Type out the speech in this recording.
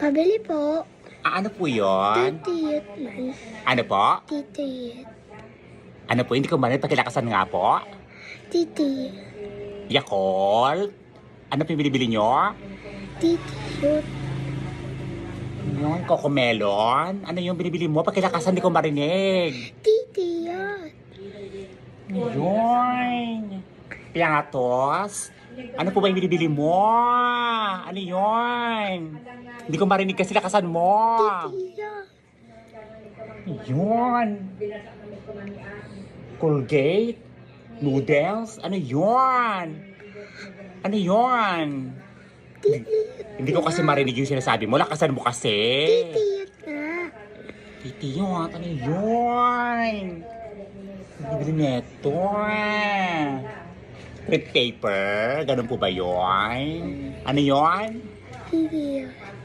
Pabili po. Ah, ano po yun? Titiyot man. Ano po? Titiyot. Ano po? Hindi ko marinig. Pakilakasan nga po. Titiyot. Yakult? Ano po yung binibili nyo? Titiyot. Yung cocomelon? Ano yung binibili mo? Pakilakasan, hindi ko marinig. Titiyot. Yun. Piangatos? Ano po ba yung binibili mo? Ano yun? Hindi ko marinig kasi lakasan mo. Yun. Colgate? Noodles? Ano yun? Ano yun? Hindi ko kasi marinig yung sinasabi mo. Lakasan mo kasi. Titiyot nga. Titiyot, ano yun? Bibili neto. Print paper? Ganun po ba yun? Ano yun? Titiyot.